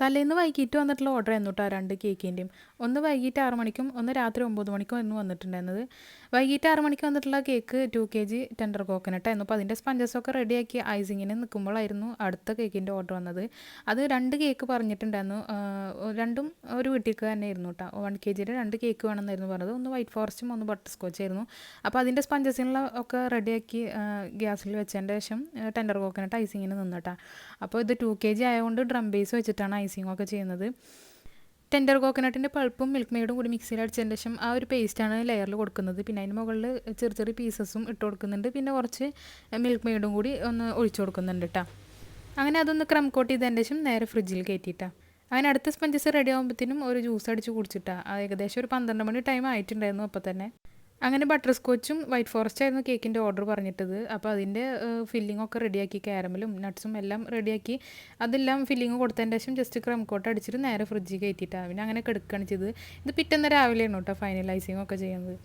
തലേന്ന് വൈകിട്ട് വന്നിട്ടുള്ള ഓർഡർ ആയിരുന്നു കേട്ടോ രണ്ട് കേക്കിന്റെയും ഒന്ന് വൈകിട്ട് ആറ് മണിക്കും ഒന്ന് രാത്രി ഒമ്പത് മണിക്കും ആയിരുന്നു വന്നിട്ടുണ്ടായിരുന്നത്. വൈകിട്ട് ആറ് മണിക്ക് വന്നിട്ടുള്ള cake two K G tender കോക്കനട്ടായിരുന്നു അപ്പോൾ അതിന്റെ സ്പഞ്ചസൊക്കെ റെഡിയാക്കി ഐസിങ്ങിന് നിൽക്കുമ്പോഴായിരുന്നു അടുത്ത കേക്കിന്റെ ഓർഡർ വന്നത്. അത് രണ്ട് കേക്ക് പറഞ്ഞിട്ടുണ്ടായിരുന്നു. രണ്ടും ഒരു വീട്ടിലേക്ക് തന്നെ ആയിരുന്നു കേട്ടോ വൺ കെ ജിയുടെ രണ്ട് കേക്ക് വേണമെന്നായിരുന്നു പറഞ്ഞത്. ഒന്ന് വൈറ്റ് ഫോറസ്റ്റും ഒന്ന് ബട്ടർ സ്കോച്ച് ആയിരുന്നു. അപ്പോൾ അതിന്റെ സ്പഞ്ചസിനുള്ള ഒക്കെ റെഡിയാക്കി ഗ്യാസിൽ വെച്ചതിന്റെ ശേഷം ടെൻഡർ കോക്കനട്ട് ഐസിങ്ങിന് നിന്നിട്ടാ അപ്പോൾ ഇത് ടു കെ ജി ആയതുകൊണ്ട് ഡ്രം ബേസ് വെച്ചിട്ടാണ് ഐസിങ് ഒക്കെ ചെയ്യുന്നത്. ടെൻഡർ കോക്കനട്ടിന്റെ പൾപ്പും മിൽക്ക് മെയ്ഡും കൂടി മിക്സിയിൽ അടിച്ചതിന് ശേഷം ആ ഒരു പേസ്റ്റാണ് ലെയറിൽ കൊടുക്കുന്നത്. പിന്നെ അതിന് മുകളിൽ ചെറിയ ചെറിയ പീസസും ഇട്ട് കൊടുക്കുന്നുണ്ട്. പിന്നെ കുറച്ച് മിൽക്ക് മെയ്ഡും കൂടി ഒന്ന് ഒഴിച്ചു കൊടുക്കുന്നുണ്ട് കേട്ടോ അങ്ങനെ അതൊന്ന് ക്രം കോട്ട് ചെയ്തതിന് ശേഷം നേരെ ഫ്രിഡ്ജിൽ കയറ്റിയിട്ടാണ് അങ്ങനെ അടുത്ത സ്പഞ്ചസ് റെഡി ആകുമ്പോഴത്തേനും ഒരു ജ്യൂസ് അടിച്ച് കുടിച്ചിട്ടാണ് ഏകദേശം ഒരു പന്ത്രണ്ട് മണി ടൈം ആയിട്ടുണ്ടായിരുന്നു അപ്പോൾ തന്നെ അങ്ങനെ ബട്ടർ സ്കോച്ചും വൈറ്റ് ഫോറസ്റ്റ് ആയിരുന്നു കേക്കിന്റെ ഓർഡർ പറഞ്ഞിട്ടത്. അപ്പോൾ അതിന്റെ ഫില്ലിംഗ് ഒക്കെ റെഡിയാക്കി കാരമലും നട്ട്സും എല്ലാം റെഡിയാക്കി അതെല്ലാം ഫില്ലിംഗ് കൊടുത്തതിന്റെ ശേഷം ജസ്റ്റ് ക്രം കോട്ട് അടിച്ചിട്ട് നേരെ ഫ്രിഡ്ജിൽ കയറ്റിയിട്ടാണ് പിന്നെ അങ്ങനെ കിടക്കുകയാണ് ചെയ്തത്. ഇത് പിറ്റേന്ന് രാവിലെയാണ് കേട്ടോ ഫൈനലൈസിങ് ഒക്കെ ചെയ്യുന്നത്.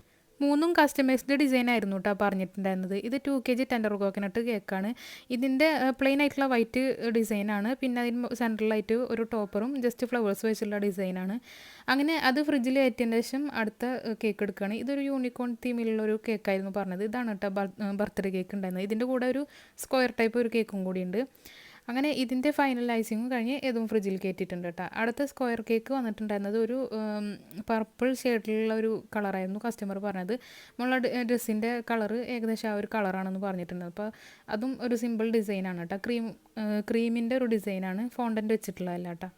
മൂന്നും കസ്റ്റമൈസ്ഡ് ഡിസൈൻ ആയിരുന്നു കേട്ടോ പറഞ്ഞിട്ടുണ്ടായിരുന്നത്. ഇത് two K G tender coconut കേക്കാണ് ഇതിന്റെ പ്ലെയിൻ ആയിട്ടുള്ള വൈറ്റ് ഡിസൈനാണ് പിന്നെ അതിന് സെൻട്രലായിട്ട് ഒരു ടോപ്പറും ജസ്റ്റ് ഫ്ലവേഴ്സ് വെച്ചുള്ള ഡിസൈനാണ് അങ്ങനെ അത് ഫ്രിഡ്ജിൽ കയറ്റിയതിന് ശേഷം അടുത്ത കേക്ക് എടുക്കുകയാണ് ഇതൊരു യൂണിക്കോൺ തീമിലുള്ള ഒരു കേക്കായിരുന്നു പറഞ്ഞത്. ഇതാണ് കേട്ടോ ബർത്ത്ഡേ കേക്ക് ഉണ്ടായിരുന്നത്. ഇതിന്റെ കൂടെ ഒരു സ്ക്വയർ ടൈപ്പ് ഒരു കേക്കും കൂടിയുണ്ട് അങ്ങനെ ഇതിന്റെ ഫൈനലൈസിങ്ങും കഴിഞ്ഞ് ഇതും ഫ്രിഡ്ജിൽ കയറ്റിയിട്ടുണ്ട് കേട്ടോ. അടുത്ത സ്ക്വയർ കേക്ക് വന്നിട്ടുണ്ടായിരുന്നത് ഒരു പർപ്പിൾ ഷെയ്ഡിലുള്ള ഒരു കളറായിരുന്നു കസ്റ്റമർ പറഞ്ഞത്. നമ്മളെ ഡ്രസ്സിന്റെ കളറ് ഏകദേശം ആ ഒരു കളറാണെന്ന് പറഞ്ഞിട്ടുണ്ട്. അപ്പോൾ അതും ഒരു സിമ്പിൾ ഡിസൈനാണ് കേട്ടോ. ക്രീം ക്രീമിന്റെ ഒരു ഡിസൈനാണ് ഫോണ്ടന്റ് വെച്ചിട്ടുള്ളതല്ല കേട്ടോ.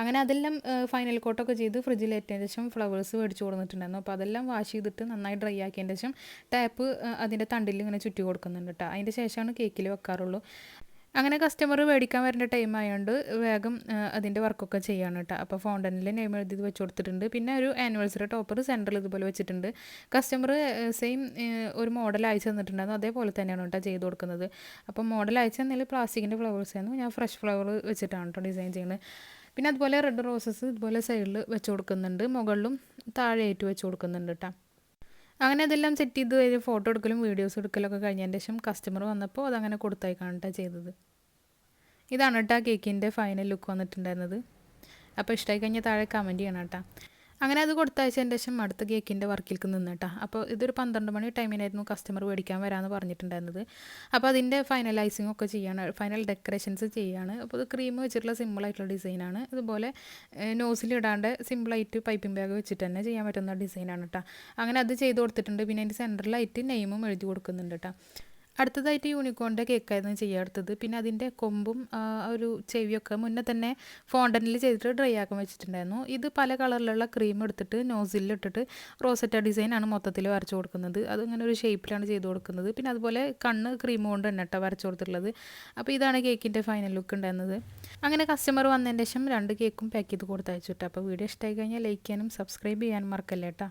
അങ്ങനെ അതെല്ലാം ഫൈനൽ കോട്ടൊക്കെ ചെയ്ത് ഫ്രിഡ്ജിൽ ഏറ്റതിന് ശേഷം ഫ്ലവേഴ്സ് മേടിച്ചു കൊടുത്തിട്ടുണ്ടായിരുന്നു അപ്പോൾ അതെല്ലാം വാഷ് ചെയ്തിട്ട് നന്നായി ഡ്രൈ ആക്കിയതിന് ശേഷം ടാപ്പ് അതിന്റെ തണ്ടിൽ ഇങ്ങനെ ചുറ്റി കൊടുക്കുന്നുണ്ട് കേട്ടോ. അതിന്റെ ശേഷമാണ് കേക്കിൽ വെക്കാറുള്ളൂ. അങ്ങനെ കസ്റ്റമർ മേടിക്കാൻ വരേണ്ട ടൈം ആയതുകൊണ്ട് വേഗം അതിന്റെ വർക്കൊക്കെ ചെയ്യാണ് കേട്ടോ അപ്പോൾ ഫോണ്ടനിൽ നെയിം എഴുതി വെച്ച് കൊടുത്തിട്ടുണ്ട് പിന്നെ ഒരു ആനിവേഴ്സറി ടോപ്പർ സെന്ററിൽ ഇതുപോലെ വെച്ചിട്ടുണ്ട്. കസ്റ്റമർ സെയിം ഒരു മോഡൽ അയച്ചു തന്നിട്ടുണ്ടായിരുന്നു. അതേപോലെ തന്നെയാണ് കേട്ടോ ചെയ്ത് കൊടുക്കുന്നത്. അപ്പോൾ മോഡൽ അയച്ചു തന്നതിൽ പ്ലാസ്റ്റിക്കിന്റെ ഫ്ലവേഴ്സ് ആയിരുന്നു. ഞാൻ ഫ്രഷ് ഫ്ലവർ വെച്ചിട്ടാണ് കേട്ടോ ഡിസൈൻ ചെയ്യുന്നത് പിന്നെ അതുപോലെ റെഡ് റോസസ് ഇതുപോലെ സൈഡിൽ വെച്ച് കൊടുക്കുന്നുണ്ട്. മുകളിലും താഴെയായിട്ട് വെച്ച് കൊടുക്കുന്നുണ്ട് കേട്ടോ അങ്ങനെ അതെല്ലാം സെറ്റ് ചെയ്ത് ഫോട്ടോ എടുക്കലും വീഡിയോസ് എടുക്കലൊക്കെ കഴിഞ്ഞതിന് ശേഷം കസ്റ്റമർ വന്നപ്പോൾ അതങ്ങനെ കൊടുത്തായി കേട്ടോ ചെയ്തത്. ഇതാണ് കേട്ടോ കേക്കിന്റെ ഫൈനൽ ലുക്ക് വന്നിട്ടുണ്ടായിരുന്നത്. അപ്പോൾ ഇഷ്ടമായി കഴിഞ്ഞാൽ താഴെ കമന്റ് ചെയ്യണം കേട്ടോ അങ്ങനെ അത് കൊടുത്തയച്ചതിന് ശേഷം അടുത്ത കേക്കിന്റെ വർക്കിലേക്ക് നിന്നിട്ടാ അപ്പോൾ ഇതൊരു പന്ത്രണ്ട് മണി ടൈമിനായിരുന്നു കസ്റ്റമർ മേടിക്കാൻ വരാമെന്ന് പറഞ്ഞിട്ടുണ്ടായിരുന്നത്. അപ്പോൾ അതിന്റെ ഫൈനലൈസിങ് ഒക്കെ ചെയ്യാണ് ഫൈനൽ ഡെക്കറേഷൻസ് ചെയ്യാണ്. അപ്പോൾ ഇത് ക്രീം വെച്ചിട്ടുള്ള സിമ്പിൾ ആയിട്ടുള്ള ഡിസൈനാണ് ഇതുപോലെ നോസിലിടാണ്ട് സിമ്പിളായിട്ട് പൈപ്പിംഗ് ബാഗ് വെച്ചിട്ട് തന്നെ ചെയ്യാൻ പറ്റുന്ന ഡിസൈനാണ് കേട്ടോ. അങ്ങനെ അത് ചെയ്ത് കൊടുത്തിട്ടുണ്ട്. പിന്നെ അതിന്റെ സെന്ററിലായിട്ട് നെയിമും എഴുതി കൊടുക്കുന്നുണ്ട് കേട്ടോ. അടുത്തതായിട്ട് യൂണിക്കോണിന്റെ കേക്കായിരുന്നു ചെയ്യുക അടുത്തത് പിന്നെ അതിന്റെ കൊമ്പും ഒരു ചെവിയൊക്കെ മുന്നേ തന്നെ ഫോണ്ടനിൽ ചെയ്തിട്ട് ഡ്രൈ ആക്കാൻ വെച്ചിട്ടുണ്ടായിരുന്നു. ഇത് പല കളറിലുള്ള ക്രീം എടുത്തിട്ട് നോസിലിട്ടിട്ട് റോസറ്റ ഡിസൈനാണ് മൊത്തത്തിൽ വരച്ചു കൊടുക്കുന്നത്. അത് അതിങ്ങനെ ഒരു ഷേപ്പിലാണ് ചെയ്ത് കൊടുക്കുന്നത്. പിന്നെ അതുപോലെ കണ്ണ് ക്രീം കൊണ്ട് തന്നെ കേട്ടോ വരച്ചു കൊടുത്തിട്ടുള്ളത്. അപ്പോൾ ഇതാണ് കേക്കിന്റെ ഫൈനൽ ലുക്ക് ഉണ്ടായിരുന്നത്. അങ്ങനെ കസ്റ്റമർ വന്നതിന് ശേഷം രണ്ട് കേക്കും പാക്ക് ചെയ്ത് കൊടുത്തയച്ചു കേട്ടോ അപ്പോൾ വീഡിയോ ഇഷ്ടമായി കഴിഞ്ഞാൽ ലൈക്ക് ചെയ്യാനും സബ്സ്ക്രൈബ് ചെയ്യാനും മറക്കല്ലേ കേട്ടോ